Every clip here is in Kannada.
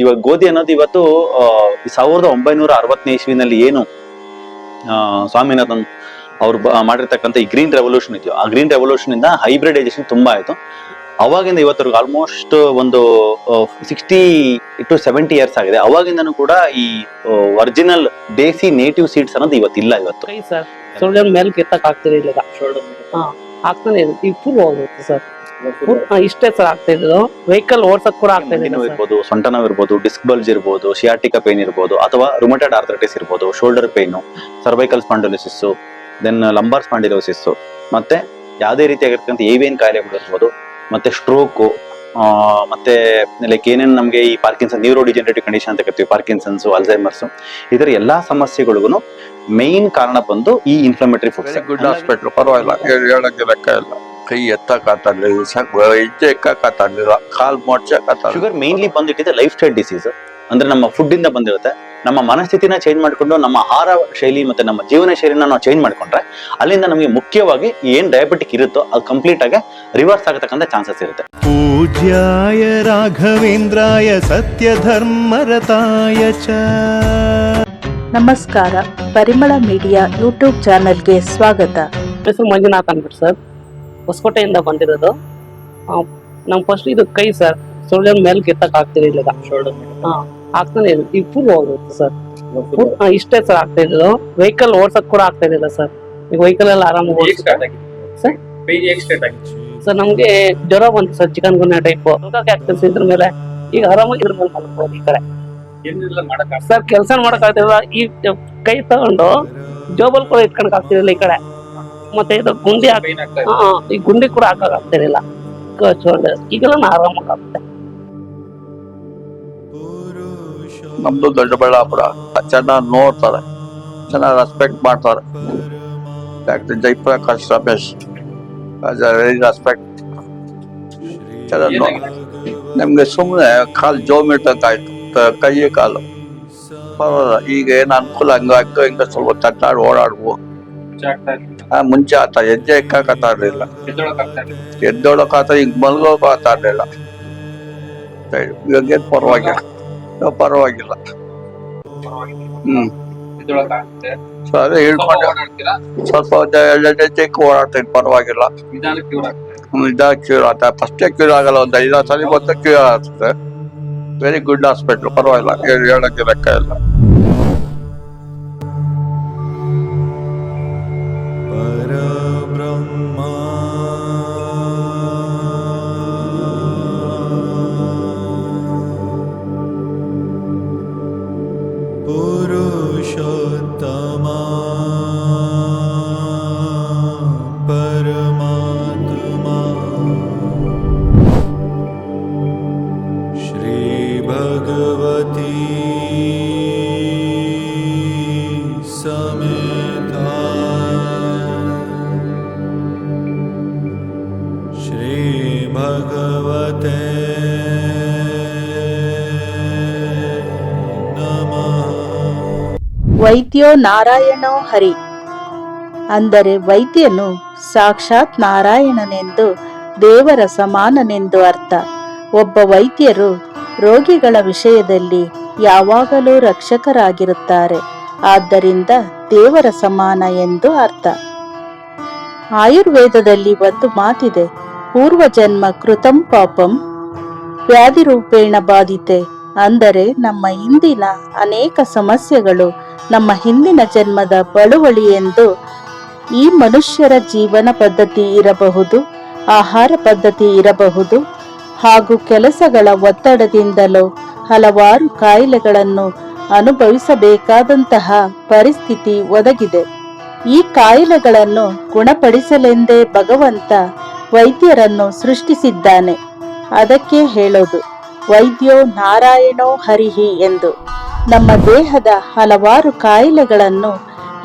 ಇವಾಗ ಗೋಧಿ ಅನ್ನೋದು ಇವತ್ತು ಸಾವಿರದ ಒಂಬೈನೂರ ಅರವತ್ತನೇ ಇಸ್ವಿನಲ್ಲಿ ಏನು ಸ್ವಾಮಿನಾಥನ್ ಅವ್ರು ಮಾಡಿರ್ತಕ್ಕಂಥ ಈ ಗ್ರೀನ್ ರೆವಲ್ಯೂಷನ್ ಇದೆಯೋ ಆ ಗ್ರೀನ್ ರೆವಲ್ಯೂಷನ್ ಇಂದ ಹೈಬ್ರಿಡೈಸೇಷನ್ ತುಂಬಾ ಆಯ್ತು. ಅವಾಗಿಂದ ಇವತ್ತರೆಗೂ ಆಲ್ಮೋಸ್ಟ್ ಒಂದು ಸಿಕ್ಸ್ಟಿ ಟು ಸೆವೆಂಟಿ ಇಯರ್ಸ್ ಆಗಿದೆ. ಅವಾಗಿಂದನೂ ಕೂಡ ಈ ಒರಿಜಿನಲ್ ದೇಸಿ ನೇಟಿವ್ ಸೀಡ್ಸ್ ಅನ್ನೋದು ಇವತ್ತಿಲ್ಲ ಇವತ್ತು ಇಲ್ಲ ಸರ್ ಮೇಲೆ ಕೆತ್ತಕ್ ಆಗ್ತಿರಲಿಲ್ಲ. ಹಾ. ಆಗ್ತಾನೆ ಇದೆ. ಈಗ ಫುಲ್ ಹೋಗುತ್ತೆ ಸರ್. ಇಷ್ಟೇ ಸರ್ ಆಗ್ತಾ ಇದ್ದು ವೆಹಿಕಲ್ ಓಡ್ಸಕ್ ಕೂಡ ಆಗ್ತಾ ಇದೆ ಇರ್ಬೋದು ಸೊಂಟ ನೋವು ಇರ್ಬೋದು ಡಿಸ್ಕ್ ಬಲ್ಜ್ ಇರ್ಬೋದು ಸಿಯಾಟಿಕ ಪೇನ್ ಇರ್ಬೋದು ಅಥವಾ ರುಮಟೆಡ್ ಆರ್ಥರೈಟಿಸ್ ಇರ್ಬೋದು shoulder pain cervical spondylosis then lumbar spondylosis ಮತ್ತೆ ಯಾವುದೇ ರೀತಿಯಾಗಿರ್ತಕ್ಕಂಥ ಏವಿಯನ್ ಕಾಯಿಲೆಗಳು ಇರ್ಬೋದು ಮತ್ತೆ ಸ್ಟ್ರೋಕು ಮತ್ತೆ ಲೈಕ್ ಏನೇನು ನಮಗೆ ಈ ಪಾರ್ಕಿನ್ಸನ್ ನ್ಯೂರೋ ಡಿಜೆನರೇಟಿವ್ ಕಂಡೀಷನ್ ಅಂತ ಕರಿತೀವಿ ಪಾರ್ಕಿನ್ಸನ್ಸ್ ಅಲ್ಝೈಮರ್ಸ್ ಇದರ ಎಲ್ಲಾ ಸಮಸ್ಯೆಗಳಿಗೂ ಮೇನ್ ಕಾರಣ ಬಂದು ಈ inflammatory foods very good hospital ಪರವಾಗಿಲ್ಲ ಹೇಳ- ಹೇಳಕ್ಕೆ ಲೆಕ್ಕ ಇಲ್ಲ. ಕೈ ಸಾಕು ಹೆಜ್ಜೆ ಕಾಲ್ ಶುಗರ್ ಮೇನ್ಲಿ ಬಂದಿಟ್ಟಿದೆ ಲೈಫ್ ಸ್ಟೈಲ್ ಡಿಸೀಸ್ ಅಂದ್ರೆ ನಮ್ಮ ಫುಡ್ ಇಂದ ಬಂದಿರುತ್ತೆ. ನಮ್ಮ ಮನಸ್ಥಿತಿನ ಚೇಂಜ್ ಮಾಡಿಕೊಂಡು ನಮ್ಮ ಆಹಾರ ಶೈಲಿ ಮತ್ತೆ ನಮ್ಮ ಜೀವನ ಶೈಲಿನ ನಾವು ಚೇಂಜ್ ಮಾಡ್ಕೊಂಡ್ರೆ ಅಲ್ಲಿಂದ ನಮಗೆ ಮುಖ್ಯವಾಗಿ ಏನ್ ಡಯಾಬಿಟಿಕ್ ಇರುತ್ತೋ ಅದು ಕಂಪ್ಲೀಟ್ ಆಗಿ ರಿವರ್ಸ್ ಆಗತಕ್ಕಂಥ ಚಾನ್ಸಸ್ ಇರುತ್ತೆ. ಪೂಜ್ಯಾಯ ರಾಘವೇಂದ್ರಾಯ ಸತ್ಯ ಧರ್ಮರತಾಯ ಚ. ನಮಸ್ಕಾರ. ಪರಿಮಳ ಮೀಡಿಯಾ ಯೂಟ್ಯೂಬ್ ಚಾನೆಲ್ಗೆ ಸ್ವಾಗತ. ಹೆಸರು ಮಂಜುನಾಥ್ ಅನ್ಬಿಟ್ಟು ಸರ್. ಹೊಸಕೋಟೆಯಿಂದ ಬಂದಿರೋದು. ನಮ್ ಫಸ್ಟ್ ಇದು ಕೈ ಸರ್ ಶೋಲ್ಡರ್ ಮೇಲೆ ಕೆತ್ತಕ್ ಆಗ್ತಿರ್ಲಿಲ್ಲ. ಹಾ ಆಗ್ತಾನೆ ಇಲ್ಲ ಈಗ ಫುಲ್ ಹೋಗುತ್ತೆ ಸರ್ ಫುಲ್ ಇಷ್ಟೇ ಸರ್ ಆಗ್ತಾ ಇರೋದು. ವೆಹಿಕಲ್ ಓಡ್ಸಕ್ ಕೂಡ ಆಗ್ತಾ ಇರಲಿಲ್ಲ ಸರ್ ಈಗ ವೆಹಿಕಲ್ ಎಲ್ಲ ಆರಾಮಾಗಿ ಓಡಿಸ್ತಾರೆ ಸರ್ ಸರ್ ನಮ್ಗೆ ಜ್ವರ ಬಂತು ಸರ್ ಚಿಕನ್ ಗುನ್ಯ ಟೈಪ್ ಆಗ್ತದೆ ಇದ್ರ ಮೇಲೆ ಈಗ ಆರಾಮಾಗಿ ಇದ್ರ ಮೇಲೆ ಮಲ್ಕೋದು ಈ ಕಡೆ. ಸರ್ ಕೆಲಸ ಮಾಡಕ್ ಆಗ್ತಿಲ್ಲ. ಈ ಕೈ ತಗೊಂಡು ಜೋಬಲ್ ಕೂಡ ಇಟ್ಕೊಂಡ್ ಆಗ್ತಿರಲಿಲ್ಲ ಈ ಕಡೆ. ಮತ್ತೆ ಇದು ಗುಂಡಿ ಹಾಕ್- ಹಾ, ಹಾ, ಈ ಗುಂಡಿ ಕೂಡ ಹಾಕಕ್ ಆಗ್ತಿರ್ಲಿಲ್ಲ ಶೋಲ್ಡರ್ ಈಗೆಲ್ಲ ನಾ ಆರಾಮಾಗಿ ಆಗ್ತದೆ ನಮ್ದು ದೊಡ್ಡಬಳ್ಳಾಪುರ. ಚೆನ್ನಾಗಿ ನೋಡ್ತಾರೆ. ಚೆನ್ನಾಗಿ ರೆಸ್ಪೆಕ್ಟ್ ಮಾಡ್ತಾರೆ. Doctor Jayaprakash Ramesh very respect ಚೆನ್ನಾಗಿ ನೋ ನಮ್ಗೆ ಸುಮ್ಮನೆ ಕಾಲು ಜೋಮಿಟಕ್ ಆಯ್ತು ತ- ಕೈ ಕಾಲು. ಪರವಾಗಿಲ್ಲ. ಈಗ ಏನು ಅನುಕೂಲ ಹಂಗ ಹಂಗ ಹಿಂಗ ಸ್ವಲ್ಪ ತಟ್ಟಾಡಿ ಓಡಾಡ್ಬೋದು. ಆ, ಮುಂಚೆ ಆತ ಹೆಜ್ಜೆ ಇಕ್ಕಾಕತ್ತಾ ಇರಲಿಲ್ಲ ಎದ್ದೋಳಕ್ ಆತ ಹಿಂಗ್ ಮಲ್ಗೋಕ ಆತ ಇವಾಗೇನ್ ಪರವಾಗಿಲ್ಲ. ಪರವಾಗಿಲ್ಲ. ಹ್ಮ್. ಅದೇ ಹೇಳ್ಕೊಂಡು. ಸ್ವಲ್ಪ ಹೆಜ್ಜೆ ಓಡಾಡ್ತೀನಿ, ಪರವಾಗಿಲ್ಲ. ಇದಾಗ ಕ್ಯೂರ್ ಆತ. ಫಸ್ಟೇ ಕ್ಯೂರ್ ಆಗಲ್ಲ, ಒಂದ್ ಐದಾರು ಸಲ ಬಂದ ಕ್ಯೂರ್ ಆಗ್ತದೆ. ವೆರಿ ಗುಡ್ ಹಾಸ್ಪಿಟ್ಲ್ ಪರವಾಗಿಲ್ಲ. ಹೇಳ್- ಹೇಳಕ್ಕೆ ಲೆಕ್ಕ ಇಲ್ಲ. श्रीभगवते नमः ವೈದ್ಯೋ ನಾರಾಯಣೋ ಹರಿ ಅಂದರೆ ವೈದ್ಯನು ಸಾಕ್ಷಾತ್ ನಾರಾಯಣನೆಂದು ದೇವರ ಸಮಾನನೆಂದು ಅರ್ಥ ಒಬ್ಬ ವೈದ್ಯರು ರೋಗಿಗಳ ವಿಷಯದಲ್ಲಿ ಯಾವಾಗಲೂ ರಕ್ಷಕರಾಗಿರುತ್ತಾರೆ ಆದ್ದರಿಂದ ದೇವರ ಸಮಾನ ಎಂದು ಅರ್ಥ ಆಯುರ್ವೇದದಲ್ಲಿ ಒಂದು ಮಾತಿದೆ ಪೂರ್ವಜನ್ಮ ಕೃತಂ ಪಾಪಂ. ವ್ಯಾಧಿ ರೂಪೇಣ ಬಾಧಿತೆ. ಅಂದರೆ ನಮ್ಮ ಹಿಂದಿನ ಅನೇಕ ಸಮಸ್ಯೆಗಳು ನಮ್ಮ ಹಿಂದಿನ ಜನ್ಮದ ಬಳುವಳಿ ಎಂದು ಈ ಮನುಷ್ಯರ ಜೀವನ ಪದ್ಧತಿ ಇರಬಹುದು, ಆಹಾರ ಪದ್ಧತಿ ಇರಬಹುದು ಹಾಗೂ ಕೆಲಸಗಳ ಒತ್ತಡದಿಂದಲೂ ಹಲವಾರು ಕಾಯಿಲೆಗಳನ್ನು ಅನುಭವಿಸಬೇಕಾದಂತಹ ಪರಿಸ್ಥಿತಿ ಒದಗಿದೆ. ಈ ಕಾಯಿಲೆಗಳನ್ನು ಗುಣಪಡಿಸಲೆಂದೇ ಭಗವಂತ ವೈದ್ಯರನ್ನು ಸೃಷ್ಟಿಸಿದ್ದಾನೆ. ಅದಕ್ಕೆ ಹೇಳೋದು, ವೈದ್ಯೋ ನಾರಾಯಣೋ ಹರಿಹಿ ಎಂದು. ನಮ್ಮ ದೇಹದ ಹಲವಾರು ಕಾಯಿಲೆಗಳನ್ನು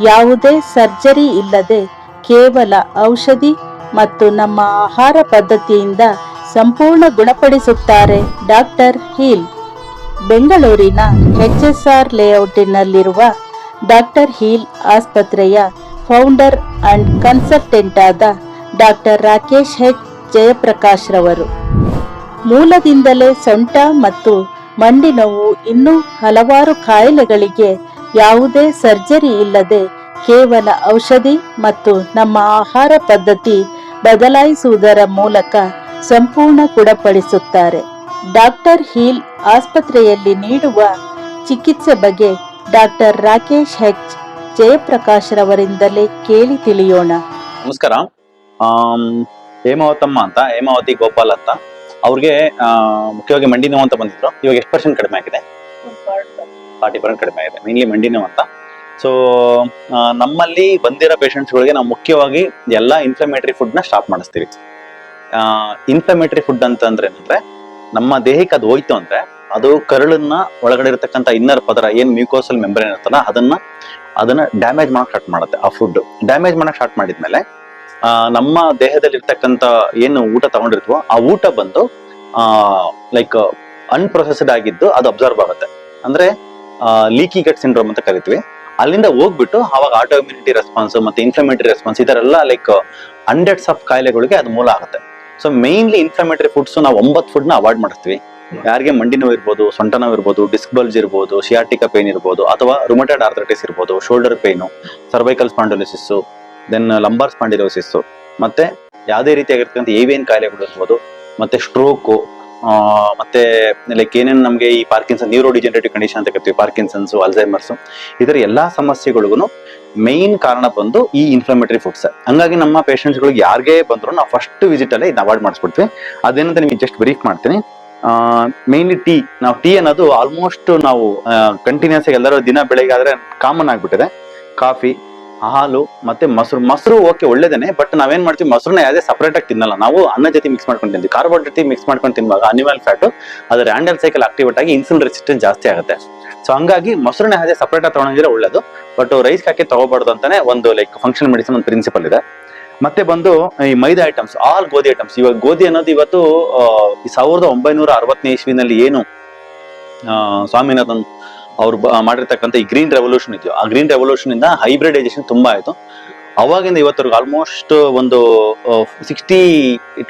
ಯಾವುದೇ ಸರ್ಜರಿ ಇಲ್ಲದೆ ಕೇವಲ ಔಷಧಿ ಮತ್ತು ನಮ್ಮ ಆಹಾರ ಪದ್ಧತಿಯಿಂದ ಸಂಪೂರ್ಣ ಗುಣಪಡಿಸುತ್ತಾರೆ ಡಾಕ್ಟರ್ ಹೀಲ್. ಬೆಂಗಳೂರಿನ ಎಚ್ ಎಸ್ ಆರ್ ಲೇಔಟಿನಲ್ಲಿರುವ ಡಾಕ್ಟರ್ ಹೀಲ್ ಆಸ್ಪತ್ರೆಯ ಫೌಂಡರ್ ಅಂಡ್ ಕನ್ಸಲ್ಟೆಂಟ್ ಆದ ಡಾಕ್ಟರ್ ರಾಕೇಶ್ ಹೆಚ್ ಜಯಪ್ರಕಾಶ್ ರವರು ಮೂಲದಿಂದಲೇ ಸೊಂಟ ಮತ್ತು ಮಂಡಿ ನೋವು ಇನ್ನೂ ಹಲವಾರು ಕಾಯಿಲೆಗಳಿಗೆ ಯಾವುದೇ ಸರ್ಜರಿ ಇಲ್ಲದೆ ಕೇವಲ ಔಷಧಿ ಮತ್ತು ನಮ್ಮ ಆಹಾರ ಪದ್ಧತಿ ಬದಲಾಯಿಸುವುದರ ಮೂಲಕ ಸಂಪೂರ್ಣ ಗುಣಪಡಿಸುತ್ತಾರೆ ಡಾಕ್ಟರ್ ಹೀಲ್ ಆಸ್ಪತ್ರೆಯಲ್ಲಿ ನೀಡುವ ಚಿಕಿತ್ಸೆ ಬಗ್ಗೆ ಡಾಕ್ಟರ್ ರಾಕೇಶ್ ಹೆಚ್ ಜಯಪ್ರಕಾಶ್ ರವರಿಂದಲೇ ಕೇಳಿ ತಿಳಿಯೋಣ. ನಮಸ್ಕಾರ. ಹೇಮಾವತಮ್ಮ ಅಂತ, ಹೇಮಾವತಿ ಗೋಪಾಲ್ ಅಂತ, ಅವ್ರಿಗೆ ಮುಖ್ಯವಾಗಿ ಮಂಡಿ ನೋವು ಅಂತ ಬಂದಿದ್ರು. ಇವಾಗ ಎಷ್ಟು ಪರ್ಸೆಂಟ್ ಕಡಿಮೆ ಆಗಿದೆ? ಫಾರ್ಟಿ ಪರ್ಸೆಂಟ್ ಕಡಿಮೆ ಆಗಿದೆ ಮೇನ್ಲಿ ಮಂಡಿ ನೋವು ಅಂತ. ಸೊ ನಮ್ಮಲ್ಲಿ ಬಂದಿರೋ ಪೇಷಂಟ್ಸ್ಗಳಿಗೆ ನಾವು ಮುಖ್ಯವಾಗಿ ಎಲ್ಲ ಇನ್ಫ್ಲಮೇಟರಿ ಫುಡ್ನ ಸ್ಟಾಪ್ ಮಾಡಿಸ್ತೀವಿ. ಇನ್ಫ್ಲಮೇಟರಿ ಫುಡ್ ಅಂತಂದ್ರೆ ಏನಂದ್ರೆ, ನಮ್ಮ ದೇಹಕ್ಕೆ ಅದು ಹೋಯ್ತು ಅಂದ್ರೆ, ಅದು ಕರುಳನ್ನ ಒಳಗಡೆ ಇರತಕ್ಕಂಥ ಇನ್ನರ್ ಪದರ, ಏನ್ ಮ್ಯೂಕೋಸಲ್ ಮೆಂಬ್ರೇನ್ ಇರ್ತದ ಅದನ್ನ ಅದನ್ನ ಡ್ಯಾಮೇಜ್ ಮಾಡಕ್ ಸ್ಟಾರ್ಟ್ ಮಾಡುತ್ತೆ ಆ ಫುಡ್ ಡ್ಯಾಮೇಜ್ ಮಾಡಕ್ ಸ್ಟಾರ್ಟ್ ಮಾಡಿದ್ಮೇಲೆ ನಮ್ಮ ದೇಹದಲ್ಲಿರ್ತಕ್ಕಂಥ ಏನು ಊಟ ತಗೊಂಡಿರ್ತೀವೋ ಆ ಊಟ ಬಂದು ಲೈಕ್ ಅನ್ಪ್ರೊಸೆಸ್ಡ್ ಆಗಿದ್ದು ಅದು ಅಬ್ಸರ್ವ್ ಆಗುತ್ತೆ. ಅಂದ್ರೆ ಲೀಕಿ ಗಟ್ ಸಿಂಡ್ರೋಮ್ ಅಂತ ಕರಿತೀವಿ. ಅಲ್ಲಿಂದ ಹೋಗ್ಬಿಟ್ಟು ಅವಾಗ ಆಟೋ ಇಮ್ಯುನಿಟಿ ರೆಸ್ಪಾನ್ಸ್ ಮತ್ತೆ ಇನ್ಫ್ಲಮೇಟರಿ ರೆಸ್ಪಾನ್ಸ್ ಇದರೆಲ್ಲ ಲೈಕ್ ಹಂಡ್ರೆಡ್ಸ್ ಆಫ್ ಕಾಯಿಲೆಗಳಿಗೆ ಅದು ಮೂಲ ಆಗುತ್ತೆ. ಸೊ ಮೇನ್ಲಿ ಇನ್ಫ್ಲಮೇಟರಿ ಫುಡ್ಸ್ ನಾವು ಒಂಬತ್ತು ನ ಅವಾಯ್ಡ್ ಮಾಡ್ತೀವಿ. ಯಾರಿಗೆ ಮಂಡಿ ನೋವು ಇರ್ಬೋದು, ಸೊಂಟ ನೋವು ಇರ್ಬೋದು ಡಿಸ್ಕ್ ಬಲ್ಜ್ ಇರ್ಬೋದು ಸಿಯಾಟಿಕ ಪೇನ್ ಇರ್ಬೋದು, ಅಥವಾ ರುಮಟೆಡ್ ಆರ್ಥರೈಟಿಸ್ ಇರ್ಬೋದು shoulder pain cervical spondylosis then lumbar spondylosis ಮತ್ತೆ ಯಾವುದೇ ರೀತಿಯಾಗಿರ್ತಕ್ಕಂಥ ಏವಿಯನ್ ಕಾಯಿಲೆಗಳು ಇರ್ಬೋದು, ಮತ್ತೆ ಸ್ಟ್ರೋಕು ಮತ್ತೆ ಲೈಕ್ ಏನೇನು ನಮಗೆ ಈ ಪಾರ್ಕಿನ್ಸನ್ ನ್ಯೂರೋ ಡಿಜೆನರೇಟಿವ್ ಕಂಡೀಷನ್ ಅಂತ ಕರಿತೀವಿ ಪಾರ್ಕಿನ್ಸನ್ಸ್ ಅಲ್ಝೈಮರ್ಸ್ ಇದರ ಎಲ್ಲಾ ಸಮಸ್ಯೆಗಳಿಗೂ ಮೇನ್ ಕಾರಣ ಬಂದು ಈ ಇನ್ಫ್ಲಮೇಟರಿ ಫುಡ್ಸ್ ಹಂಗಾಗಿ ನಮ್ಮ ಪೇಷಂಟ್ಸ್ಗಳಿಗೆ ಯಾರಿಗೆ ಬಂದ್ರು ನಾವು ಫಸ್ಟ್ ವಿಸಿಟ್ ಅಲ್ಲೇ ಇದನ್ನ ಅವಾಯ್ಡ್ ಮಾಡಿಸ್ಬಿಡ್ತೀವಿ. ಅದೇನಂತ ನಿಮಗೆ ಜಸ್ಟ್ ಬ್ರೀಫ್ ಮಾಡ್ತೀನಿ. ಮೇನ್ಲಿ ಟೀ ನಾವು ಟೀ ಅನ್ನೋದು ಆಲ್ಮೋಸ್ಟ್ ನಾವು ಕಂಟಿನ್ಯೂಸ್ ಆಗಿ ಎಲ್ಲರೂ ದಿನ ಬೆಳಗ್ಗೆ ಆದ್ರೆ ಕಾಮನ್ ಆಗಿಬಿಟ್ಟಿದೆ. ಕಾಫಿ ಹಾಲು ಮತ್ತೆ ಮೊಸರು ಮೊಸರು ಓಕೆ ಒಳ್ಳೇದೇನೆ ಬಟ್ ನಾವೇನ್ ಮಾಡ್ತೀವಿ, ಮೊಸರನ್ನ ಯಾವುದೇ ಸಪರೇಟ್ ಆಗಿ ತಿನ್ನಲ್ಲ. ನಾವು ಅನ್ನ ಜೊತೆ ಮಿಕ್ಸ್ ಮಾಡ್ಕೊಂಡು ತಿಂತೀವಿ. ಕಾರ್ಬೋಹೈಡ್ರೇಟ್ ಮಿಕ್ಸ್ ಮಾಡ್ಕೊಂಡು ತಿನ್ನುವಾಗ ಅನಿಮಲ್ ಫ್ಯಾಟ್ ಅದು ರ್ಯಾಂಡಲ್ ಸೈಕಲ್ ಆಕ್ಟಿವೇಟ್ ಆಗಿ ಇನ್ಸುಲಿನ್ ರೆಸಿಸ್ಟೆನ್ಸ್ ಜಾಸ್ತಿ ಆಗುತ್ತೆ. ಸೊ ಹಂಗಾಗಿ ಮೊಸರನ್ನ ಯಾವುದೇ ಸಪರೇಟ್ ಆಗಿ ತಗೊಂಡಿದ್ರೆ ಒಳ್ಳೇದು ಬಟ್ ರೈಸ್ ಹಾಕಿ ತಗೋಬಾರ್ದು ಅಂತಾನೆ ಒಂದು ಲೈಕ್ ಫಂಕ್ಷನ್ ಮೆಡಿಸಿನ್ ಒಂದು ಪ್ರಿನ್ಸಿಪಲ್ ಇದೆ. ಮತ್ತೆ ಬಂದು ಈ ಮೈದಾ ಐಟಮ್ಸ್ ಆಲ್ ಗೋಧಿ ಐಟಮ್ಸ್ ಇವಾಗ ಗೋಧಿ ಅನ್ನೋದು ಇವತ್ತು ಸಾವಿರದ ಒಂಬೈನೂರ ಅರವತ್ತನೇ ಇಸ್ವಿನಲ್ಲಿ ಏನು ಸ್ವಾಮಿನಾಥನ್ ಅವ್ರು ಮಾಡಿರ್ತಕ್ಕಂಥ ಈ ಗ್ರೀನ್ ರೆವಲ್ಯೂಷನ್ ಇದೆಯೋ, ಆ ಗ್ರೀನ್ ರೆವಲ್ಯೂಷನ್ ಇಂದ ಹೈಬ್ರಿಡೈಸೇಷನ್ ತುಂಬಾ ಆಯ್ತು. ಅವಾಗಿಂದ ಇವತ್ತರೆಗೂ ಆಲ್ಮೋಸ್ಟ್ ಒಂದು ಸಿಕ್ಸ್ಟಿ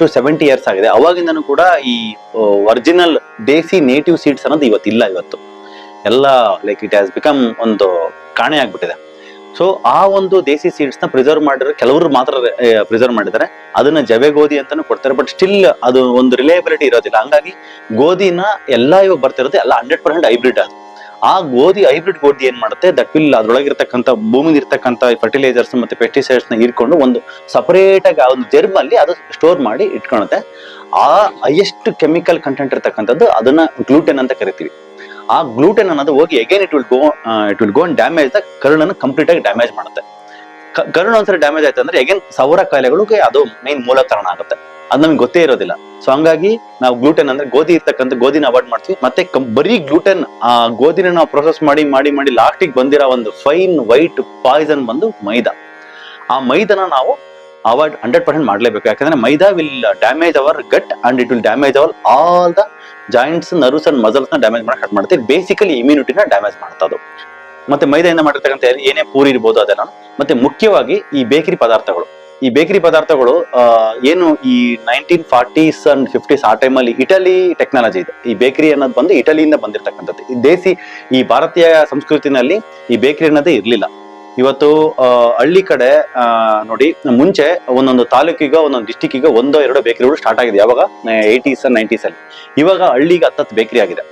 ಟು ಸೆವೆಂಟಿ ಇಯರ್ಸ್ ಆಗಿದೆ. ಅವಾಗಿಂದನೂ ಕೂಡ ಈ ಒರಿಜಿನಲ್ ದೇಸಿ ನೇಟಿವ್ ಸೀಡ್ಸ್ ಅನ್ನೋದು ಇವತ್ತಿಲ್ಲ ಇವತ್ತು. ಎಲ್ಲ ಲೈಕ್ ಇಟ್ ಹ್ಯಾಸ್ ಬಿಕಮ್ ಒಂದು ಕಾಣೆ ಆಗ್ಬಿಟ್ಟಿದೆ. ಸೊ ಆ ಒಂದು ದೇಸಿ ಸೀಡ್ಸ್ನ ಪ್ರಿಸರ್ವ್ ಮಾಡಿರೋ ಕೆಲವರು ಮಾತ್ರ ಪ್ರಿಸರ್ವ್ ಮಾಡಿದ್ದಾರೆ. ಅದನ್ನ ಜವೆ ಗೋಧಿ ಅಂತಾನು ಕೊಡ್ತಾರೆ ಬಟ್ ಸ್ಟಿಲ್ ಅದು ಒಂದು ರಿಲಯಬಿಲಿಟಿ ಇರೋದಿಲ್ಲ. ಹಂಗಾಗಿ ಗೋಧಿನ ಎಲ್ಲ ಇವಾಗ ಬರ್ತಿರೋದು ಎಲ್ಲ ಹಂಡ್ರೆಡ್ ಪರ್ಸೆಂಟ್ ಹೈಬ್ರಿಡ್ ಅದು. ಆ ಗೋಧಿ ಹೈಬ್ರಿಡ್ ಗೋಧಿ ಏನ್ ಮಾಡುತ್ತೆ? ದಟ್ ವಿಲ್ ಅದ್ರೊಳಗಿರ್ತಕ್ಕಂಥ ಭೂಮಿಲಿ ಇರ್ತಕ್ಕಂಥ ಫರ್ಟಿಲೈಸರ್ಸ್ ಮತ್ತೆ ಪೆಸ್ಟಿಸೈಡ್ಸ್ನ ಹೀರ್ಕೊಂಡು ಒಂದು ಸಪರೇಟ್ ಆಗಿ ಒಂದು ಜರ್ಮ್ ಅಲ್ಲಿ ಅದು ಸ್ಟೋರ್ ಮಾಡಿ ಇಟ್ಕೊಳುತ್ತೆ. ಆ ಹೈಯೆಸ್ಟ್ ಕೆಮಿಕಲ್ ಕಂಟೆಂಟ್ ಇರ್ತಕ್ಕಂಥದ್ದು ಅದನ್ನ ಗ್ಲೂಟೆನ್ ಅಂತ ಕರಿತೀವಿ. ಆ ಗ್ಲೂಟೆನ್ ಅನ್ನೋದು ಹೋಗಿ again it will go it will go and damage the complete ಆಗಿ ಡ್ಯಾಮೇಜ್ ಮಾಡುತ್ತೆ. ಕರ್ಣ ಒಂದ್ಸರಿ ಡ್ಯಾಮೇಜ್ ಆಯ್ತು ಅಂದ್ರೆ ಅಗೇನ್ ಸೌರ ಕಾಯಿಲೆಗಳಿಗೆ ಅದು ಮೇನ್ ಮೂಲ ಕಾರಣ ಆಗುತ್ತೆ. ಅದು ನಮ್ಗೆ ಗೊತ್ತೇ ಇರೋದಿಲ್ಲ. ಸೊ ಹಂಗಾಗಿ ನಾವು ಗ್ಲೂಟೆನ್ ಅಂದ್ರೆ ಗೋಧಿ ಇರ್ತಕ್ಕಂಥ ಗೋಧಿನ ಅವಾಯ್ಡ್ ಮಾಡ್ತೀವಿ. ಮತ್ತೆ ಬರೀ ಗ್ಲೂಟೆನ್ ಆ ಗೋಧಿನ ನಾವು ಪ್ರೊಸೆಸ್ ಮಾಡಿ ಮಾಡಿ ಮಾಡಿ ಲಾಸ್ಟಿಗೆ ಬಂದಿರೋ ಒಂದು ಫೈನ್ ವೈಟ್ ಪಾಯ್ಸನ್ ಬಂದು ಮೈದಾ. ಆ ಮೈದಾನ ನಾವು ಅವಾಯ್ಡ್ ಹಂಡ್ರೆಡ್ ಪರ್ಸೆಂಟ್ ಮಾಡಲೇಬೇಕು. ಯಾಕಂದ್ರೆ maida will damage our gut and it will damage our all the joints nerves and ಮಸಲ್ಸ್ನ damage cut ಮಾಡುತ್ತೆ ಬೇಸಿಕಲಿ ಇಮ್ಯುನಿಟಿನ ಡ್ಯಾಮೇಜ್ ಅದು. ಮತ್ತೆ ಮೈದಾಯಿಂದ ಮಾಡಿರ್ತಕ್ಕಂಥ ಏನೇ ಪೂರಿ ಇರ್ಬೋದು ಅದೆಲ್ಲ. ಮತ್ತೆ ಮುಖ್ಯವಾಗಿ ಈ ಬೇಕರಿ ಪದಾರ್ಥಗಳು. ಈ ಬೇಕರಿ ಪದಾರ್ಥಗಳು ಏನು ಈ ನೈನ್ಟೀನ್ ಫಾರ್ಟೀಸ್ ಅಂಡ್ ಫಿಫ್ಟೀಸ್ ಆ ಟೈಮಲ್ಲಿ ಇಟಲಿ ಟೆಕ್ನಾಲಜಿ ಇದೆ. ಈ ಬೇಕರಿ ಅನ್ನೋದು ಬಂದು ಇಟಲಿಯಿಂದ ಬಂದಿರತಕ್ಕಂಥದ್ದು. ಈ ದೇಸಿ, ಈ ಭಾರತೀಯ ಸಂಸ್ಕೃತಿನಲ್ಲಿ ಈ ಬೇಕರಿ ಅನ್ನೋದೇ ಇರಲಿಲ್ಲ. ಇವತ್ತು ಹಳ್ಳಿ ಕಡೆ ನೋಡಿ, ಮುಂಚೆ ಒಂದೊಂದು ತಾಲೂಕಿಗ, ಒಂದೊಂದು ಡಿಸ್ಟಿಕ್ಕಿಗ ಒಂದೋ ಎರಡೋ ಬೇಕರಿಗಳು ಸ್ಟಾರ್ಟ್ ಆಗಿದೆ ಯಾವಾಗ? ಏಯ್ಟೀಸ್ ನೈಂಟೀಸ್ ಅಲ್ಲಿ. ಇವಾಗ ಹಳ್ಳಿಗೆ ಹತ್ತತ್ತು ಬೇಕರಿ ಆಗಿದೆ.